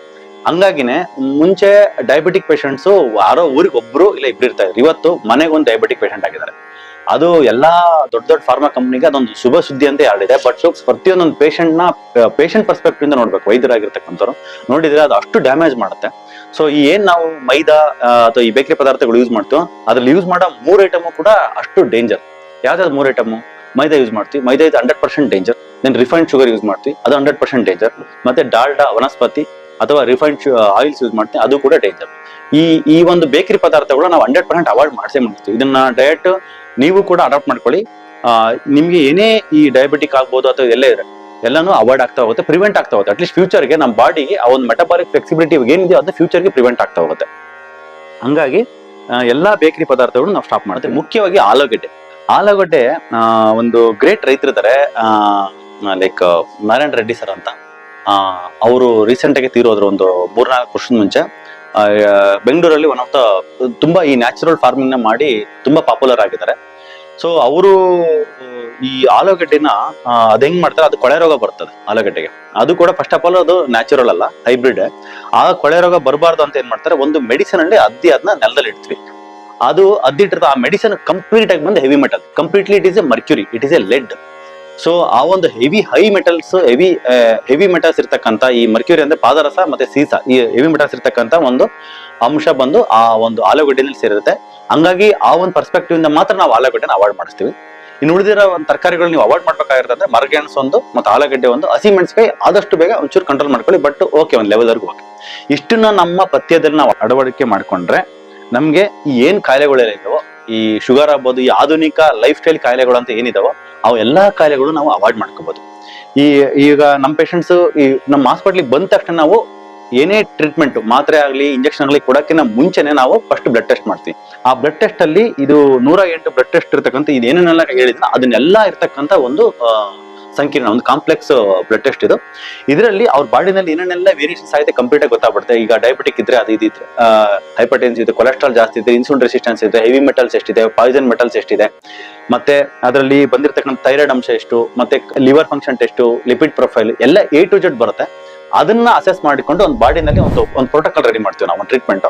ಹಂಗಾಗಿನೇ ಮುಂಚೆ ಡಯಾಬಿಟಿಕ್ ಪೇಷಂಟ್ಸ್ ಯಾರೋ ಊರಿಗೆ ಒಬ್ರು ಇಲ್ಲ ಇಬ್ರು ಇರ್ತಾ ಇದ್ರು. ಇವತ್ತು ಮನೆಗೊಂದು ಡಯಾಬಿಟಿಕ್ ಪೇಷಂಟ್ ಆಗಿದ್ದಾರೆ. ಅದು ಎಲ್ಲಾ ದೊಡ್ಡ ದೊಡ್ಡ ಫಾರ್ಮಾ ಕಂಪ್ನಿಗೆ ಅದೊಂದು ಶುಭ ಸುದ್ದಿ ಅಂತ ಹೇಳಿದೆ. ಬಟ್ ಪ್ರತಿಯೊಂದೊಂದು ಪೇಷಂಟ್ನ ಪೇಷಂಟ್ ಪರ್ಸ್ಪೆಕ್ಟಿವ್ ಇಂದ ನೋಡ್ಬೇಕು, ವೈದ್ಯರಾಗಿರ್ತಕ್ಕಂಥವ್ರು. ನೋಡಿದ್ರೆ ಅದು ಅಷ್ಟು ಡ್ಯಾಮೇಜ್ ಮಾಡುತ್ತೆ. ಸೊ ಈ ಏನ್ ನಾವು ಮೈದಾ ಅಥವಾ ಈ ಬೇಕರಿ ಪದಾರ್ಥಗಳು ಯೂಸ್ ಮಾಡ್ತೀವೋ, ಅದ್ರಲ್ಲಿ ಯೂಸ್ ಮಾಡೋ ಮೂರ್ ಐಟಮು ಕೂಡ ಅಷ್ಟು ಡೇಂಜರ್ ಯಾವ್ದಾದ್ರು ಮೂರ್ ಐಟಮು ಮೈದಾ ಯೂಸ್ ಮಾಡ್ತೀವಿ. ಮೈದಾ ಇದು hundred percent danger then refined sugar use ಮಾಡ್ತೀವಿ. ಅದು ಹಂಡ್ರೆಡ್ ಪರ್ಸೆಂಟ್ ಡೇಂಜರ್ ಮತ್ತೆ ಡಾಲ್ಡಾ, ವನಸ್ಪತಿ ಅಥವಾ ರಿಫೈನ್ಡ್ ಆಯಿಲ್ಸ್ ಯೂಸ್ ಮಾಡ್ತೀನಿ, ಅದು ಕೂಡ ಡೇಂಜರ್ ಈ ಈ ಒಂದು ಬೇಕರಿ ಪದಾರ್ಥಗಳು ನಾವು ಹಂಡ್ರೆಡ್ ಪರ್ಸೆಂಟ್ ಅವಾಯ್ಡ್ ಮಾಡಿಸೇ ಮಾಡ್ತೀವಿ. ಇದನ್ನ ಡಯಟ್ ನೀವು ಕೂಡ ಅಡಾಪ್ಟ್ ಮಾಡ್ಕೊಳ್ಳಿ. ನಿಮ್ಗೆ ಏನೇ ಈ ಡಯಾಬಿಟಿಕ್ ಆಗ್ಬೋದು ಅಥವಾ ಎಲ್ಲ ಇದ್ರೆ, ಎಲ್ಲಾನು ಅವಾಯ್ಡ್ ಆಗ್ತಾ ಹೋಗುತ್ತೆ ಪ್ರಿವೆಂಟ್ ಆಗ್ತಾ ಹೋಗುತ್ತೆ. ಅಟ್ಲೀಸ್ಟ್ ಫ್ಯೂಚರ್ಗೆ ನಮ್ಮ ಬಾಡಿಗೆ ಆ ಒಂದು ಮೆಟಬಾಲಿಕ್ ಫ್ಲೆಕ್ಸಿಬಿಲಿಟಿ ಏನಿದೆಯೋ ಅದು ಫ್ಯೂಚರ್ಗೆ ಪ್ರಿವೆಂಟ್ ಆಗ್ತಾ ಹೋಗುತ್ತೆ. ಹಂಗಾಗಿ ಎಲ್ಲಾ ಬೇಕರಿ ಪದಾರ್ಥಗಳು ನಾವು ಸ್ಟಾಪ್ ಮಾಡ್ತೀವಿ. ಮುಖ್ಯವಾಗಿ ಆಲೂಗಡ್ಡೆ. ಆಲೂಗಡ್ಡೆ ಒಂದು ಗ್ರೇಟ್ ರೈತರಿದ್ದಾರೆ ಲೈಕ್ ನಾರಾಯಣ ರೆಡ್ಡಿ ಸರ್ ಅಂತ. ಅವರು ರೀಸೆಂಟಾಗಿ ತೀರೋದ್ರು ಒಂದು ಮೂರ್ನಾಲ್ಕು ವರ್ಷದ ಮುಂಚೆ ಬೆಂಗಳೂರಲ್ಲಿ ಒನ್ ಆಫ್ ದ ತುಂಬಾ ಈ ನ್ಯಾಚುರಲ್ ಫಾರ್ಮಿಂಗ್ನ ಮಾಡಿ ತುಂಬಾ ಪಾಪ್ಯುಲರ್ ಆಗಿದ್ದಾರೆ. ಸೊ ಅವರು, ಈ ಆಲೂಗಡ್ಡೆನ ಅದ್ ಹೆಂಗ್ ಮಾಡ್ತಾರೆ? ಅದು ಕೊಳೆ ರೋಗ ಬರ್ತದೆ ಆಲೂಗಡ್ಡೆಗೆ. ಅದು ಕೂಡ ಫಸ್ಟ್ ಆಫ್ ಆಲ್ ಅದು ನ್ಯಾಚುರಲ್ ಅಲ್ಲ ಹೈಬ್ರಿಡ್ ಆ ಕೊಳೆ ರೋಗ ಬರಬಾರ್ದು ಅಂತ ಏನ್ ಮಾಡ್ತಾರೆ? ಒಂದು ಮೆಡಿಸಿನ್ ಅಲ್ಲಿ ಅದ್ದಿ ಅದನ್ನ ನೆಲದಲ್ಲಿ ಇಡ್ತೀವಿ. ಅದು ಅದ್ದಿಟ್ಟಿರ್ತ ಆ ಮೆಡಿಸಿನ್ ಕಂಪ್ಲೀಟ್ ಆಗಿ ಬಂದು heavy metal completely it is a mercury it is a lead so ಆ ಒಂದು heavy high metals heavy heavy metals ಇರ್ತಕ್ಕಂಥ ಈ ಮರ್ಕ್ಯೂರಿ ಅಂದ್ರೆ ಪಾದರಸ ಮತ್ತೆ ಸೀಸ, ಈ ಹೆವಿ ಮೆಟಲ್ಸ್ ಇರ್ತಕ್ಕಂಥ ಒಂದು ಅಂಶ ಬಂದು ಆ ಒಂದು ಆಲೂಗಡ್ಡೆನಲ್ಲಿ ಸೇರಿರುತ್ತೆ. ಹಂಗಾಗಿ ಆ ಒಂದು ಪರ್ಸ್ಪೆಕ್ಟಿವ್ ಇಂದ ಮಾತ್ರ ನಾವು ಆಲೂಗಡ್ಡೆನ ಅವಾಯ್ಡ್ ಮಾಡಿಸ್ತೀವಿ. ಇನ್ನು ಉಳಿದಿರೋ ಒಂದು ತರಕಾರಿಗಳು ನೀವು ಅವಾಯ್ಡ್ ಮಾಡ್ಬೇಕಾಗಿರ್ತಂದ್ರೆ ಮರಗೆಣಸು ಒಂದು ಮತ್ತು ಆಲೂಗಡ್ಡೆ ಒಂದು, ಹಸಿ ಮೆಣಸಿನಕಾಯಿ ಆದಷ್ಟು ಬೇಗ ಒಂಚೂರು ಕಂಟ್ರೋಲ್ ಮಾಡ್ಕೊಳ್ಳಿ ಬಟ್ ಓಕೆ ಒಂದು ಲೆವೆಲ್ವರೆಗೂ ಓಕೆ ಇಷ್ಟನ್ನ ನಮ್ಮ ಪಥ್ಯದಲ್ಲಿ ನಾವು ಅಳವಡಿಕೆ ಮಾಡ್ಕೊಂಡ್ರೆ ನಮ್ಗೆ ಏನು ಕಾಯಿಲೆಗಳೆಲ್ಲ ಇದಾವೋ ಈ ಶುಗರ್ ಆಗ್ಬೋದು, ಈ ಆಧುನಿಕ ಲೈಫ್ ಸ್ಟೈಲ್ ಕಾಯಿಲೆಗಳು ಅಂತ ಏನಿದಾವೋ, ಅವು ಎಲ್ಲಾ ಕಾಯಿಲೆಗಳು ನಾವು ಅವಾಯ್ಡ್ ಮಾಡ್ಕೋಬಹುದು ಈ, ಈಗ ನಮ್ಮ ಪೇಷಂಟ್ಸ್ ಈ ನಮ್ಮ ಹಾಸ್ಪಿಟ್ಲಿಗೆ ಬಂದ ತಕ್ಷಣ ನಾವು ಏನೇ ಟ್ರೀಟ್ಮೆಂಟ್ ಮಾತ್ರೆ ಆಗಲಿ ಇಂಜೆಕ್ಷನ್ ಆಗಲಿ ಕೊಡೋಕ್ಕಿಂತ ಮುಂಚೆನೆ ನಾವು ಫಸ್ಟ್ ಬ್ಲಡ್ ಟೆಸ್ಟ್ ಮಾಡ್ತೀವಿ. ಆ ಬ್ಲಡ್ ಟೆಸ್ಟ್ ಅಲ್ಲಿ ಇದು ನೂರ ಎಂಟು ಬ್ಲಡ್ ಟೆಸ್ಟ್ ಇರ್ತಕ್ಕಂಥ ಇದೇನೇನೆಲ್ಲ ಹೇಳಿದ್ನ ಅದನ್ನೆಲ್ಲ ಇರ್ತಕ್ಕಂಥ ಒಂದು ಸಂಕೀರ್ಣ, ಒಂದು ಕಾಂಪ್ಲೆಕ್ಸ್ ಬ್ಲಡ್ ಟೆಸ್ಟ್ ಇದು. ಇದರಲ್ಲಿ ಅವ್ರ ಬಾಡಿನಲ್ಲಿ ಏನೇನೆಲ್ಲ ವೇರಿಯೇಷನ್ಸ್ ಆಗಿದೆ ಕಂಪ್ಲೀಟ್ ಆಗಿ ಗೊತ್ತಾಗ್ಬಿಡುತ್ತೆ. ಈಗ ಡಯಾಬಿಟಿಕ್ ಇದ್ರೆ ಅದು ಇದ್ರೆ ಹೈಪರ್ಟೆನ್ಸ್ ಇದೆ ಕೊಲೆಸ್ಟ್ರಾಲ್ ಜಾಸ್ತಿ ಇದೆ ಇನ್ಸುಲಿನ್ ರೆಸಿಸ್ಟೆನ್ಸ್ ಇದೆ ಹೆವಿ ಮೆಟಲ್ಸ್ ಎಷ್ಟಿದೆ ಪಾಯ್ಸನ್ ಮೆಟಲ್ಸ್ ಎಷ್ಟಿದೆ. ಮತ್ತೆ ಅದರಲ್ಲಿ ಬಂದಿರತಕ್ಕಂಥ ಥೈರಾಯ್ಡ್ ಅಂಶ ಎಷ್ಟು, ಮತ್ತೆ liver function test lipid profile ಎಲ್ಲ ಎ ಟು ಜೆಡ್ ಬರುತ್ತೆ. ಅದನ್ನ ಅಸೆಸ್ ಮಾಡಿಕೊಂಡು ಒಂದು ಬಾಡಿನಲ್ಲಿ ಒಂದು ಒಂದು ಪ್ರೋಟೋಕಾಲ್ ರೆಡಿ ಮಾಡ್ತೀವಿ ನಾವು ಟ್ರೀಟ್ಮೆಂಟ್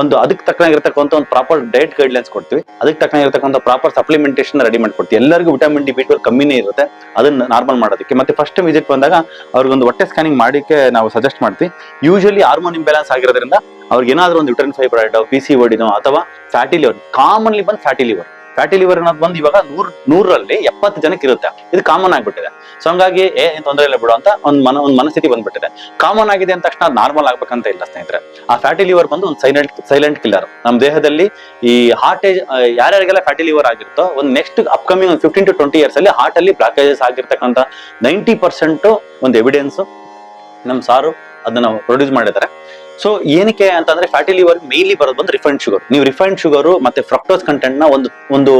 ಒಂದು ಅದಕ್ಕೆ ತಕ್ಕನಾಗಿರ್ತಕ್ಕಂಥ ಒಂದು ಪ್ರಾಪರ್ ಡಯಟ್ ಗೈಡ್ಲೈನ್ಸ್ ಕೊಡ್ತೀವಿ. ಅದಕ್ಕೆ ತಕ್ಕನಾಗಿರ್ತಕ್ಕಂಥ ಪ್ರಾಪರ್ ಸಪ್ಲಿಮೆಂಟೇಷನ್ ರೆಡಿ ಮಾಡ್ಕೊಡ್ತೀವಿ. ಎಲ್ಲರಿಗೂ ವಿಟಮಿನ್ ಡಿ ಬಿ ಕಮ್ಮಿನೇ ಇರುತ್ತೆ. ಅದನ್ನ ನಾರ್ಮಲ್ ಮಾಡೋದಕ್ಕೆ. ಮತ್ತೆ ಫಸ್ಟ್ ವಿಸಿಟ್ ಬಂದಾಗ ಅವ್ರಿಗೊಂದು ಹೊಟ್ಟೆ ಸ್ಕ್ಯಾನಿಂಗ್ ಮಾಡಿಕ್ಕೆ ನಾವು ಸಜೆಸ್ಟ್ ಮಾಡ್ತೀವಿ. ಯೂಶಲಿ ಹಾರ್ಮೋನ್ ಇಂಬ್ಯಾಲೆನ್ಸ್ ಆಗಿರೋದ್ರಿಂದ ಅವ್ರಿಗೆ ಏನಾದರೂ ಒಂದು ಯುಟರಿನ್ ಫೈಬ್ರಾಯ್ಡ್ ಪಿ ಸಿ ಓಡಿನೋ ಅಥವಾ ಫ್ಯಾಟಿ ಲಿವರ್ ಕಾಮನ್ಲಿ ಬಂದು ಫ್ಯಾಟಿ ಲಿವರ್ ಫ್ಯಾಟಿ ಲಿವರ್ ಅನ್ನೋದು ಬಂದು ಇವಾಗ ನೂರ್ ನೂರಲ್ಲಿ ಎಪ್ಪತ್ತು ಜನಕ್ಕೆ ಇರುತ್ತೆ. ಇದು ಕಾಮನ್ ಆಗ್ಬಿಟ್ಟಿದೆ. ಸೊ ಹಂಗಾಗಿ ಏನ್ ತೊಂದರೆ ಇಲ್ಲ ಬಿಡು ಅಂತ ಒಂದು ಮನ, ಒಂದ್ ಮನಸ್ಥಿತಿ ಬಂದ್ಬಿಟ್ಟಿದೆ. ಕಾಮನ್ ಆಗಿದೆ ಅಂದ ತಕ್ಷಣ ನಾರ್ಮಲ್ ಆಗ್ಬೇಕಂತ ಇಲ್ಲ, ಸ್ನೇಹಿತರೆ. ಆ ಫ್ಯಾಟಿ ಲಿವರ್ ಬಂದು ಒಂದು ಸೈಲೆಂಟ್ ಸೈಲೆಂಟ್ ಕಿಲ್ಲರ್ ನಮ್ಮ ದೇಹದಲ್ಲಿ ಈ ಹಾರ್ಟ್ ಯಾರ್ಯಾರಿಗೆಲ್ಲ ಫ್ಯಾಟಿ ಲಿವರ್ ಆಗಿರುತ್ತೋ, ಒಂದು ನೆಕ್ಸ್ಟ್ ಅಪ್ಕಮಿಂಗ್ ಒಂದು ಫಿಫ್ಟೀನ್ ಟು ಟ್ವೆಂಟಿ ಇಯರ್ಸ್ ಅಲ್ಲಿ ಹಾರ್ಟ್ ಅಲ್ಲಿ ಬ್ಲಾಕೇಜಸ್ ಆಗಿರ್ತಕ್ಕಂಥ ನೈಂಟಿ ಪರ್ಸೆಂಟ್ ಒಂದು ಎವಿಡೆನ್ಸ್ ನಮ್ಮ ಸಾರು ಅದನ್ನ ಪ್ರೊಡ್ಯೂಸ್ ಮಾಡಿದ್ದಾರೆ. ಸೊ ಏನಕ್ಕೆ ಅಂತಂದ್ರೆ ಫ್ಯಾಟಿ ಲಿವರ್ ಮೇಯ್ಲಿ ಬರೋದು ಬಂದು ರಿಫೈನ್ಡ್ ಶುಗರ್ ನೀವು ರಿಫೈನ್ಡ್ ಶುಗರ್ ಮತ್ತೆ ಫ್ರಕ್ಟೋಸ್ ಕಂಟೆಂಟ್ನ ಒಂದು ಒಂದು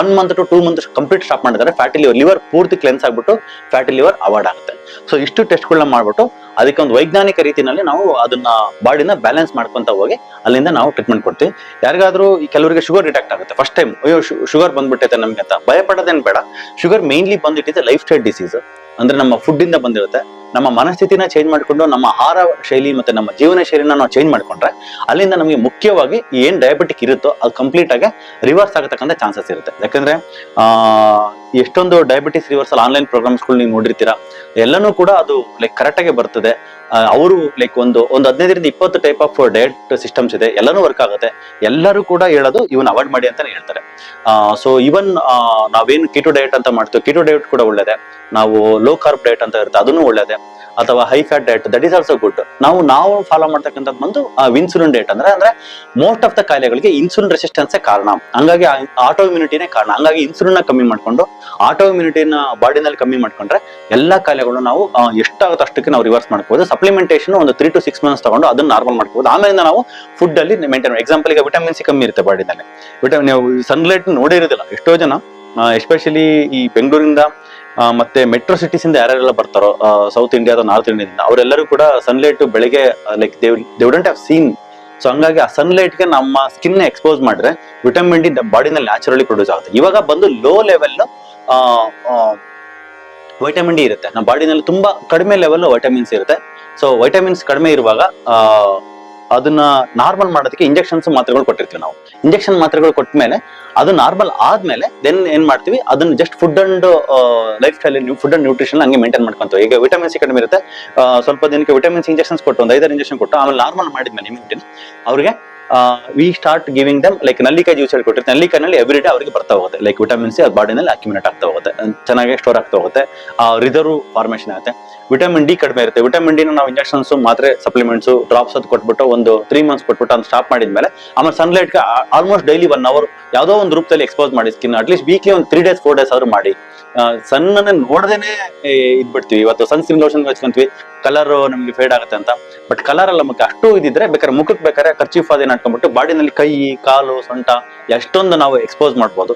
one month to two month complete stop ಮಾಡಿದ್ರೆ ಫ್ಯಾಟಿ ಲಿವರ್ ಲಿವರ್ ಪೂರ್ತಿ ಕ್ಲೆನ್ಸ್ ಆಗ್ಬಿಟ್ಟು ಫ್ಯಾಟಿ ಲಿವರ್ ಅವಾಯ್ಡ್ ಆಗುತ್ತೆ. ಸೊ ಇಷ್ಟು ಟೆಸ್ಟ್ಗಳನ್ನ ಮಾಡ್ಬಿಟ್ಟು ಅದಕ್ಕೆ ಒಂದು ವೈಜ್ಞಾನಿಕ ರೀತಿಯಲ್ಲಿ ನಾವು ಅದನ್ನ ಬಾಡಿನ ಬ್ಯಾಲೆನ್ಸ್ ಮಾಡ್ಕೊಂತ ಹೋಗಿ ಅಲ್ಲಿಂದ ನಾವು ಟ್ರೀಟ್ಮೆಂಟ್ ಕೊಡ್ತೀವಿ. ಯಾರಿಗಾದ್ರೂ ಕೆಲವರಿಗೆ ಶುಗರ್ ಡಿಟೆಕ್ಟ್ ಆಗುತ್ತೆ. ಫಸ್ಟ್ ಟೈಮ್ ಅಯ್ಯೋ ಶುಗರ್ ಬಂದ್ಬಿಟ್ಟೈತೆ ನಮ್ಗೆ ಅಂತ. ಭಯ ಪಡೋದೇನ್ ಬೇಡ. ಶುಗರ್ ಮೇನ್ಲಿ ಬಂದಿಟ್ಟಿದೆ ಲೈಫ್ ಸ್ಟೈಲ್ ಡಿಸೀಸ್ ಅಂದ್ರೆ ನಮ್ಮ ಫುಡ್ ಇಂದ ಬಂದಿರುತ್ತೆ. ನಮ್ಮ ಮನಸ್ಥಿತಿನ ಚೇಂಜ್ ಮಾಡಿಕೊಂಡು ನಮ್ಮ ಆಹಾರ ಶೈಲಿ ಮತ್ತೆ ನಮ್ಮ ಜೀವನ ಶೈಲಿನ ನಾವು ಚೇಂಜ್ ಮಾಡ್ಕೊಂಡ್ರೆ ಅಲ್ಲಿಂದ ನಮಗೆ ಮುಖ್ಯವಾಗಿ ಏನ್ ಡಯಾಬಿಟಿಕ್ ಇರುತ್ತೋ ಅದು ಕಂಪ್ಲೀಟ್ ಆಗಿ ರಿವರ್ಸ್ ಆಗತಕ್ಕಂಥ ಚಾನ್ಸಸ್ ಇರುತ್ತೆ. ಯಾಕಂದ್ರೆ, ಆ ಎಷ್ಟೊಂದು ಡಯಾಬಿಟಿಸ್ ರಿವರ್ಸಲ್ ಆನ್ಲೈನ್ ಪ್ರೋಗ್ರಾಮ್ಸ್ಗಳು ನೀವು ನೋಡಿರ್ತೀರಾ? ಎಲ್ಲನೂ ಕೂಡ ಅದು ಲೈಕ್ ಕರೆಕ್ಟ್ ಆಗಿ ಬರ್ತದೆ. ಅವರು ಲೈಕ್ ಒಂದು ಒಂದು ಹದಿನೈದರಿಂದ ಇಪ್ಪತ್ತು ಟೈಪ್ ಆಫ್ ಡಯಟ್ ಸಿಸ್ಟಮ್ಸ್ ಇದೆ. ಎಲ್ಲನೂ ವರ್ಕ್ ಆಗುತ್ತೆ. ಎಲ್ಲರೂ ಕೂಡ ಹೇಳೋದು ಇವನ್ ಅವಾಯ್ಡ್ ಮಾಡಿ ಅಂತಾನೆ ಹೇಳ್ತಾರೆ. ಸೊ ಇವನ್ ನಾವೇನು ಕಿಟು ಡಯಟ್ ಅಂತ ಮಾಡ್ತೀವಿ ಕಿಟು ಡಯಟ್ ಕೂಡ ಒಳ್ಳೇದೆ. ನಾವು ಲೋ ಕಾರ್ಬ್ ಡಯಟ್ ಅಂತ ಇರುತ್ತೆ, ಅದನ್ನು ಒಳ್ಳೇದೆ. ಅಥವಾ high fat diet that is also good ನಾವು ನಾವು ಫಾಲೋ ಮಾಡ್ತಕ್ಕಂಥದ್ದು ಬಂದು ಇನ್ಸುಲಿನ್ ಡಯಟ್ ಅಂದ್ರೆ ಅಂದ್ರೆ ಮೋಸ್ಟ್ ಆಫ್ ದ ಕಾಯಿಲೆಗಳಿಗೆ ಇನ್ಸುಲಿನ್ ರೆಸಿಸ್ಟೆನ್ಸೇ ಕಾರಣ. ಹಂಗಾಗಿ ಆಟೋ ಇಮ್ಯುನಿಟಿನೇ ಕಾರಣ. ಹಂಗಾಗಿ ಇನ್ಸುಲಿನ್ ಕಮ್ಮಿ ಮಾಡ್ಕೊಂಡು ಆಟೋ ಇಮ್ಯುನಿಟಿನ ಬಾಡಿನಲ್ಲಿ ಕಮ್ಮಿ ಮಾಡ್ಕೊಂಡ್ರೆ ಎಲ್ಲಾ ಕಾಯಿಲೆಗಳು ನಾವು ಎಷ್ಟಾಗುತ್ತೆ ಅಷ್ಟಕ್ಕೆ ನಾವು ರಿವರ್ಸ್ ಮಾಡ್ಕೋಬಹುದು ಸಪ್ಲಿಮೆಂಟೇಷನ್ ಒಂದು ತ್ರೀ ಟು ಸಿಕ್ಸ್ ಮಂತ್ಸ್ ತಗೊಂಡು ಅದನ್ನ ನಾರ್ಮಲ್ ಮಾಡ್ಕೋಬಹುದು ಆಮೇಲೆ ನಾವು ಫುಡ್ ಅಲ್ಲಿ ಮೇಂಟೈನ್ ಎಕ್ಸಾಂಪಲ್ ಈಗ ವಿಟಮಿನ್ ಸಿ ಕಮ್ಮಿ ಇರುತ್ತೆ ಬಾಡಿನಲ್ಲಿ ವಿಟಮಿನ್ ನೀವು ಸನ್ಲೈಟ್ ನೋಡಿರೋದಿಲ್ಲ. ಎಷ್ಟೋ ಜನ ಎಸ್ಪೆಷಲಿ ಈ ಬೆಂಗಳೂರಿಂದ ಮತ್ತೆ ಮೆಟ್ರೋ ಸಿಟೀಸ್ ಇಂದ ಯಾರ್ಯಾರೆಲ್ಲ ಬರ್ತಾರೋ ಸೌತ್ ಇಂಡಿಯಾ ಅಥವಾ ನಾರ್ತ್ ಇಂಡಿಯಾದಿಂದ ಅವರೆಲ್ಲರೂ ಕೂಡ ಸನ್ಲೈಟ್ ಬೆಳಗ್ಗೆ like they don't have seen so ಹಂಗಾಗಿ ಆ ಸನ್ಲೈಟ್ಗೆ ನಮ್ಮ ಸ್ಕಿನ್ ಎಕ್ಸ್ಪೋಸ್ ಮಾಡಿದ್ರೆ ವಿಟಮಿನ್ ಡಿ ಬಾಡಿನಲ್ಲಿ ನ್ಯಾಚುರಲಿ ಪ್ರೊಡ್ಯೂಸ್ ಆಗುತ್ತೆ. ಇವಾಗ ಬಂದು ಲೋ ಲೆವೆಲ್ ವೈಟಮಿನ್ ಡಿ ಇರುತ್ತೆ. ನಮ್ಮ ಬಾಡಿನಲ್ಲಿ ತುಂಬಾ ಕಡಿಮೆ ಲೆವೆಲ್ ವೈಟಮಿನ್ಸ್ ಇರುತ್ತೆ. ಸೊ ವೈಟಮಿನ್ಸ್ ಕಡಿಮೆ ಇರುವಾಗ ಆ, ಅದನ್ನ ನಾರ್ಮಲ್ ಮಾಡೋದಕ್ಕೆ ಇಂಜೆಕ್ಷನ್ಸ್ ಮಾತ್ರೆಗಳು ಕೊಟ್ಟಿರ್ತೀವಿ ನಾವು. ಇಂಜೆಕ್ಷನ್ ಮಾತ್ರೆಗಳು ಕೊಟ್ಟ ಮೇಲೆ ಅದು ನಾರ್ಮಲ್ ಆದ್ಮೇಲೆ ದೆನ್ ಏನ್ ಮಾಡ್ತೀವಿ? ಅದನ್ನ just food and lifestyle food and nutrition ಹಂಗೆ ಮೇಂಟೈನ್ ಮಾಡ್ಕೊಂತೀವಿ. ಈಗ ವಿಟಮಿನ್ ಸಿ ಕಡಿಮೆ ಇರುತ್ತೆ. ಆ, ಸ್ವಲ್ಪ ದಿನಕ್ಕೆ ವಿಟಮಿನ್ಸ್ ಇಂಜೆಕ್ಷನ್ಸ್ ಕೊಟ್ಟು ಒಂದು ಐದಾರು ಇಂಜೆಕ್ಷನ್ ಕೊಟ್ಟು ಆಮೇಲೆ ನಾರ್ಮಲ್ ಮಾಡಿದ್ಮೇಲೆ ಇಮ್ಯುನಿಟಿ ಅವ್ರಿಗೆ we start giving them like ನಲ್ಲಿಕಾಯಿ juice ಹೇಳ್ಕೊಟ್ಟಿರ್ತೀವಿ ನಲ್ಲಿಕಾಯಿನಲ್ಲಿ ಎವ್ರಿ ಡೇ ಅವರಿಗೆ ಬರ್ತಾ ಹೋಗುತ್ತೆ. ಲೈಕ್ ವಿಟಮಿನ್ ಸಿ ಅದು ಬಾಡಿನಲ್ಲಿ ಅಕ್ಯುಮಿನೇಟ್ ಆಗ್ತಾ ಹೋಗುತ್ತೆ. ಚೆನ್ನಾಗಿ ಸ್ಟೋರ್ ಆಗ್ತಾ ಹೋಗುತ್ತೆ. ರಿಸರ್ವ್ ಫಾರ್ಮೇಷನ್ ಆಗುತ್ತೆ. ವಿಟಮಿನ್ ಡಿ ಕಡಿಮೆ ಇರುತ್ತೆ. ವಿಟಮಿನ್ ಡಿನ ನಾವು ಇಂಜೆಕ್ಷನ್ಸ್ ಮಾತ್ರೆ ಸಪ್ಲಿಮೆಂಟ್ಸ್ ಡ್ರಾಪ್ಸ್ ಅದು ಕೊಟ್ಬಿಟ್ಟು ಒಂದು ತ್ರೀ ಮಂತ್ಸ್ ಕೊಟ್ಬಿಟ್ಟು ಅಂತ ಸ್ಟಾಪ್ ಮಾಡಿದ್ಮೇಲೆ, ಆಮೇಲೆ ಸನ್ಲೈಟ್ಗೆ ಆಲ್ಮೋಸ್ಟ್ ಡೈಲಿ ಒನ್ ಅವರ್ ಯಾವುದೋ ಒಂದು ರೂಪದಲ್ಲಿ ಎಕ್ಸ್ಪೋಸ್ ಮಾಡಿ ಸ್ಕಿನ್ ಅಟ್ಲೀಸ್ಟ್ ವೀಕ್ಲಿ ಒಂದು ತ್ರೀ ಡೇಸ್ ಫೋರ್ ಡೇಸ್ ಆದ್ರೂ ಮಾಡಿ. ಸನ್ನ ನೋಡದೇನೆ ಇದ್ಬಿಡ್ತೀವಿ. ಇವತ್ತು ಸನ್ ಸ್ಕಿನ್ ಲೋಷನ್ ಹಚ್ಕೊಂತೀವಿ. ಕಲರ್ ನಮಗೆ ಫೇಡ್ ಆಗುತ್ತೆ ಅಂತ. ಬಟ್ ಕಲರ್ ಎಲ್ಲ ನಮಗೆ ಅಷ್ಟು ಇದಿದ್ರೆ ಬೇಕಾದ್ರೆ ಮುಖಕ್ಕೆ ಬೇಕಾದ್ರೆ ಖರ್ಚೀಫ್ ಅದೇನು ಹಾಕೊಂಡ್ಬಿಟ್ಟು ಬಾಡಿನಲ್ಲಿ ಕೈ, ಕಾಲು, ಸೊಂಟ ಎಷ್ಟೊಂದು ನಾವು ಎಕ್ಸ್ಪೋಸ್ ಮಾಡ್ಬೋದು.